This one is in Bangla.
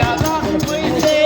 রাধা হইছে